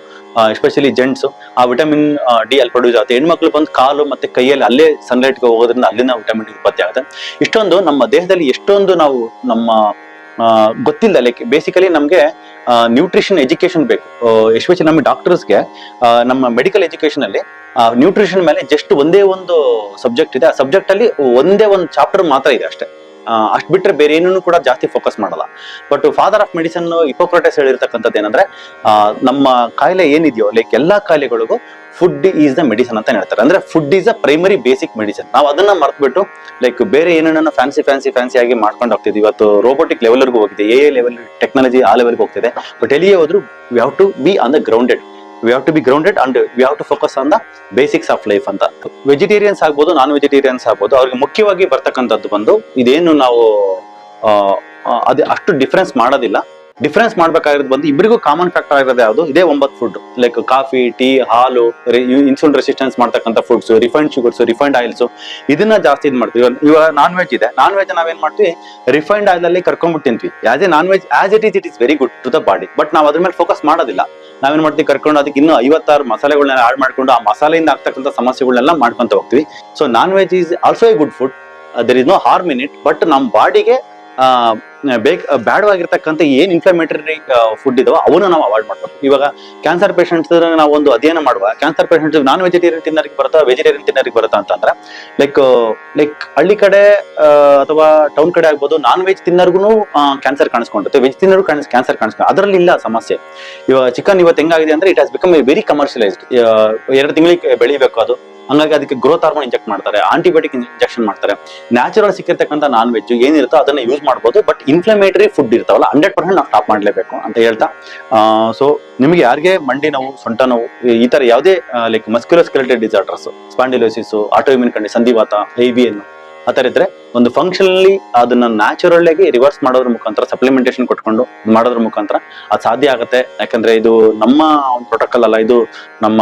ಎಸ್ಪೆಷಲಿ ಜೆಂಟ್ಸ್ ಆ ವಿಟಮಿನ್ ಡಿ ಅಲ್ಲಿ ಪ್ರೊಡ್ಯೂಸ್ ಆಗುತ್ತೆ. ಹೆಣ್ಮಕ್ಳು ಬಂದು ಕಾಲು ಮತ್ತೆ ಕೈಯಲ್ಲಿ ಅಲ್ಲೇ ಸನ್ಲೈಟ್ಗೆ ಹೋಗೋದ್ರಿಂದ ಅಲ್ಲಿನ ವಿಟಮಿನ್ ಡಿ ಉತ್ಪತ್ತಿ ಆಗುತ್ತೆ. ಇಷ್ಟೊಂದು ನಮ್ಮ ದೇಹದಲ್ಲಿ ಎಷ್ಟೊಂದು ನಾವು ನಮ್ಮ ಗೊತ್ತಿಲ್ಲ ಲೈಕ್ ಬೇಸಿಕಲಿ ನಮಗೆ ನ್ಯೂಟ್ರಿಷನ್ ಎಜುಕೇಶನ್ ಬೇಕು. ಎಸ್ಪೆಷಲಿ ನಮ್ಮ ಡಾಕ್ಟರ್ಸ್ಗೆ ನಮ್ಮ ಮೆಡಿಕಲ್ ಎಜುಕೇಶನ್ ಅಲ್ಲಿ ನ್ಯೂಟ್ರಿಷನ್ ಮೇಲೆ ಜಸ್ಟ್ ಒಂದೇ ಒಂದು ಸಬ್ಜೆಕ್ಟ್ ಇದೆ. ಆ ಸಬ್ಜೆಕ್ಟ್ ಅಲ್ಲಿ ಒಂದೇ ಒಂದು ಚಾಪ್ಟರ್ ಮಾತ್ರ ಇದೆ ಅಷ್ಟೇ. ಅಷ್ಟು ಬಿಟ್ಟರೆ ಬೇರೆ ಏನೂ ಕೂಡ ಜಾಸ್ತಿ ಫೋಕಸ್ ಮಾಡಲ್ಲ. But father of medicine Hippocrates ಹೇಳಿರ್ತಕ್ಕಂಥದ್ದು ಏನಂದ್ರೆ ನಮ್ಮ ಕಾಯಿಲೆ ಏನಿದೆಯೋ ಲೈಕ್ ಎಲ್ಲಾ ಕಾಯಿಲೆಗಳಿಗೂ ಫುಡ್ ಈಸ್ ದ ಮೆಡಿಸನ್ ಅಂತ ಹೇಳ್ತಾರೆ. ಅಂದ್ರೆ food is a primary basic medicine ನಾವು ಅದನ್ನ ಮರ್ತ್ಬಿಟ್ಟು ಲೈಕ್ ಬೇರೆ ಏನೇನೋ ಫ್ಯಾನ್ಸಿ ಫ್ಯಾನ್ಸಿ ಫ್ಯಾನ್ಸಿ ಆಗಿ ಮಾಡ್ಕೊಂಡು ಹೋಗ್ತಿದ್ವಿ. ಇವತ್ತು ರೋಬೋಟಿಕ್ ಲೆವೆಲ್ಗೂ ಹೋಗಿದೆ ಎ ಲೆವೆಲ್ ಟೆಕ್ನಾಲಜಿ ಆ ಲೆವೆಲ್ಗೆ ಹೋಗ್ತಿದೆ. ಬಟ್ ಎಲ್ಲಿಯೇ ಹೋದ್ರು we have to be on the grounded we have to be grounded and we have to focus on the basics of life ಅಂತ. ವೆಜಿಟೇರಿಯನ್ಸ್ ಆಗ್ಬೋದು ನಾನ್ ವೆಜಿಟೇರಿಯನ್ಸ್ ಆಗ್ಬೋದು, ಅವ್ರಿಗೆ ಮುಖ್ಯವಾಗಿ ಬರ್ತಕ್ಕಂಥದ್ದು ಬಂದು ಇದೇನು ನಾವು ಅದು ಅಷ್ಟು ಡಿಫ್ರೆನ್ಸ್ ಮಾಡೋದಿಲ್ಲ. ಡಿಫ್ರೆನ್ಸ್ ಮಾಡ್ಬೇಕಾಗಿರೋದು ಬಂದು ಇಬ್ಬರಿಗೂ ಕಾಮನ್ ಫ್ಯಾಕ್ಟರ್ ಆಗಿರೋದು ಯಾವುದು? ಇದೇ ಒಂಬತ್ತು ಫುಡ್ ಲೈಕ್ ಕಾಫಿ ಟೀ ಹಾಲು ಇನ್ಸುಲಿನ್ ರೆಸಿಸ್ಟೆನ್ಸ್ ಮಾಡ್ತಕ್ಕಂಥ foods refined sugars refined oils ಇದನ್ನ ಜಾಸ್ತಿ ಇದು ಮಾಡ್ತೀವಿ. ಇವಾಗ- ನಾನ್ ವೆಜ್ ಇದೆ. ನಾನ್ ವೆಜ್ ನಾವೇನ್ ಮಾಡ್ತೀವಿ? ರಿಫೈಂಡ್ ಆಯಿಲ್ ಅಲ್ಲಿ ಕರ್ಕೊಂಡ್ಬಿಟ್ಟು ತಿಂತೀವಿ. As a non veg as it is it is very good to the body but ನಾವು ಅದ್ರ ಮೇಲೆ ಫೋಕಸ್ ಮಾಡೋದಿಲ್ಲ. ನಾವೇನ್ ಮಾಡ್ತೀವಿ? ಕರ್ಕೊಂಡು ಅದಕ್ಕೆ ಇನ್ನೂ ಐವತ್ತಾರು ಮಸಾಲೆಗಳನ್ನ ಆಡ್ ಮಾಡ್ಕೊಂಡು ಆ ಮಸಾಲೆಯಿಂದ ಆಗ್ತಕ್ಕಂಥ ಸಮಸ್ಯೆಗಳನ್ನೆಲ್ಲ ಮಾಡ್ಕೊಂತ ಹೋಗ್ತೀವಿ. So non veg is also a good food there is no harm in it but ನಮ್ಮ ಬಾಡಿಗೆ ಬೇಕ್ ಬ್ಯಾಡವಾಗಿರ್ತಕ್ಕಂಥ ಏನ್ ಇನ್ಫ್ಲಮೇಟರಿ ಫುಡ್ ಇದಾವ ಅವನ್ನ ನಾವು ಅವಾಯ್ಡ್ ಮಾಡ್ಬೇಕು ಇವಾಗ ಕ್ಯಾನ್ಸರ್ ಪೇಷಂಟ್ಸ್ ನಾವು ಒಂದು ಅಧ್ಯಯನ ಮಾಡುವ. ಕ್ಯಾನ್ಸರ್ ಪೇಷಂಟ್ಸ್ ನಾನ್ ವೆಜಿಟೇರಿಯನ್ ತಿನ್ನೋರಿಗೆ ಬರುತ್ತಾ ವೆಜಿಟೇರಿಯನ್ ತಿನ್ನೋರಿಗೆ ಬರುತ್ತಾ ಅಂತಂದ್ರೆ ಲೈಕ್ ಲೈಕ್ ಹಳ್ಳಿ ಕಡೆ ಅಥವಾ ಟೌನ್ ಕಡೆ ಆಗ್ಬೋದು ನಾನ್ ವೆಜ್ ತಿನ್ನೋರ್ಗು ಕ್ಯಾನ್ಸರ್ ಕಾಣಿಸ್ಕೊಂಡಿರುತ್ತೆ ವೆಜ್ ತಿನ್ನೋರು ಕ್ಯಾನ್ಸರ್ ಕಾಣಿಸ್ಕೊಂಡು ಅದರಲ್ಲಿ ಇಲ್ಲ ಸಮಸ್ಯೆ. ಇವಾಗ ಚಿಕನ್ ಇವತ್ತು ಹೆಂಗಾಗಿದೆ ಅಂದ್ರೆ it has become A very commercialised ಎರಡು ತಿಂಗಳಿಗೆ ಬೆಳಿಬೇಕು ಅದು. ಹಂಗಾಗಿ ಅದಕ್ಕೆ ಗ್ರೋತ್ ಹಾರ್ಮೋನ್ ಇಂಜೆಕ್ಟ್ ಮಾಡ್ತಾರೆ ಆಂಟಿಬಯೋಟಿಕ್ ಇಂಜೆಕ್ಷನ್ ಮಾಡ್ತಾರೆ. ನ್ಯಾಚುರಲ್ ಸಿಕ್ಕಿರ್ತಕ್ಕಂಥ ನಾನ್ ವೆಜ್ ಏನಿರುತ್ತೋ ಅದನ್ನ ಯೂಸ್ ಮಾಡ್ಬೋದು ಬಟ್ ಇನ್ಫ್ಲಮೇಟರಿ ಫುಡ್ ಇರ್ತಾವಲ್ಲ ಹಂಡ್ರೆಡ್ ಪರ್ಸೆಂಟ್ ನಾವು ಸ್ಟಾಪ್ ಮಾಡಲೇಬೇಕು ಅಂತ ಹೇಳ್ತಾ ಸೊ ನಿಮಗೆ ಯಾರಿಗೆ ಮಂಡಿ ನೋವು, ಸೊಂಟ ನೋವು, ಈ- ತರ ಯಾವುದೇ like musculoskeletal disorders spondylosis autoimmune ಕಂಡಿ ಸಂಧಿವಾತ ಐ ಆ ಥರ ಇದ್ರೆ ಒಂದು ಫಂಕ್ಷನಲಿ ಅದನ್ನ ನ್ಯಾಚುರಲ್ ಆಗಿ ರಿವರ್ಸ್ ಮಾಡೋದ್ರ ಮುಖಾಂತರ ಸಪ್ಲಿಮೆಂಟೇಶನ್ ಕೊಟ್ಕೊಂಡು ಮಾಡೋದ್ರ ಮುಖಾಂತರ ಅದು ಸಾಧ್ಯ ಆಗುತ್ತೆ. ಯಾಕಂದ್ರೆ ಇದು ನಮ್ಮ ಒಂದು ಪ್ರೋಟೋಕಾಲ್ ಅಲ್ಲ, ಇದು ನಮ್ಮ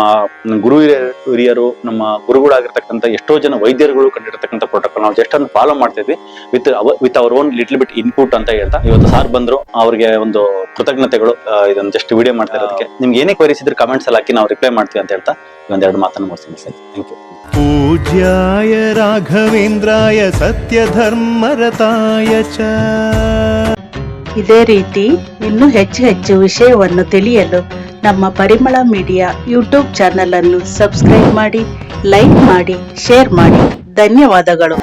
ಗುರು ಹಿರಿಯರು- ನಮ್ಮ ಗುರುಗಳಾಗಿರ್ತಕ್ಕಂಥ ಎಷ್ಟೋ ಜನ ವೈದ್ಯರುಗಳು ಕಂಡಿರ್ತಕ್ಕಂಥ ಪ್ರೋಟೋಕಾಲ್ ನಾವು ಜಸ್ಟ್ ಅನ್ನು ಫಾಲೋ ಮಾಡ್ತಿದ್ವಿ with with our own little bit input ಅಂತ ಹೇಳ್ತಾ. ಇವತ್ತು ಸಾರ್ ಬಂದ್ರು, ಅವ್ರಿಗೆ ಒಂದು ಕೃತಜ್ಞತೆಗಳು ಇದೊಂದು ಜಸ್ಟ್ ವಿಡಿಯೋ ಮಾಡ್ತಾ ಇರೋದಕ್ಕೆ. ನಿಮ್ಗೆ ಏನೇ ಕ್ವರೀಸ್ ಇದ್ರೆ ಕಮೆಂಟ್ಸ್ ಅಲ್ಲಿ ಹಾಕಿ ನಾವು ರಿಪ್ಲೈ ಮಾಡ್ತೀವಿ ಅಂತ ಹೇಳ್ತಾ. ಒಂದೆರಡು ಮಾತನ್ನು ಮುಗಿಸ್ತೀನಿ ಸರ್. ಥ್ಯಾಂಕ್ ಯು पूज्याय राघवेन्द्राय सत्यधर्मरताय च ಇದೇ ರೀತಿ ಇನ್ನೂ ಹೆಚ್ಚು ಹೆಚ್ಚು ವಿಷಯವನ್ನು ತಿಳಿಯಲು ನಮ್ಮ ಪರಿಮಳ ಮೀಡಿಯಾ ಯೂಟ್ಯೂಬ್ ಚಾನಲ್ ಅನ್ನು ಸಬ್ಸ್ಕ್ರೈಬ್ ಮಾಡಿ ಲೈಕ್ ಮಾಡಿ ಶೇರ್ ಮಾಡಿ ಧನ್ಯವಾದಗಳು